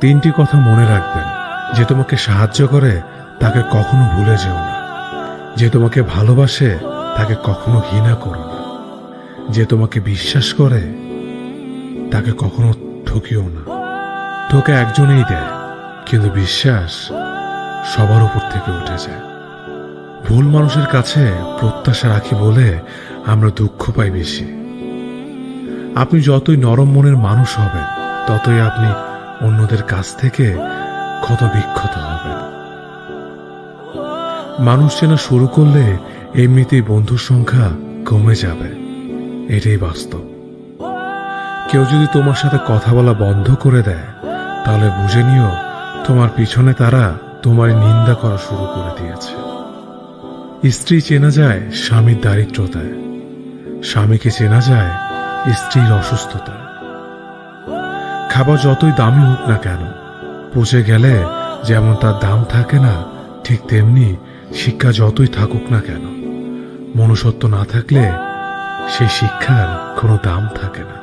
তিনটি কথা মনে রাখবেন। যে তোমাকে সাহায্য করে, তাকে কখনো ভুলে যেও না। যে তোমাকে ভালোবাসে, তাকে কখনো ঘৃণা করো না। যে তোমাকে বিশ্বাস করে, তাকে কখনো ঠকিও না। তোকে একজনেই দেয়, কিন্তু বিশ্বাস সবার উপর থেকে উঠে যায়। ভুল মানুষের কাছে প্রত্যাশা রাখি বলে আমরা দুঃখ পাই বেশি। আপনি যতই নরম মনের মানুষ হবেন, ততই আপনি অন্যদের কাছ থেকে ক্ষত বিক্ষত হবেন মানুষ চেনা শুরু করলে এমনিতেই বন্ধুর সংখ্যা কমে যাবে। এটাই বাস্তব। কেউ যদি তোমার সাথে কথা বলা বন্ধ করে দেয়, তাহলে বুঝে নিও তোমার পিছনে তারা তোমার নিন্দা করা শুরু করে দিয়েছে। স্ত্রী চেনা যায় স্বামীর দারিদ্রতায়। স্বামীকে চেনা যায় স্ত্রীর অসুস্থতায়। খাবার যতই দামি হোক না কেন, পচে গেলে যেমন তার দাম থাকে না, ঠিক তেমনি শিক্ষা যতই থাকুক না কেন, মনুষ্যত্ব না থাকলে সেই শিক্ষার কোনো দাম থাকে না।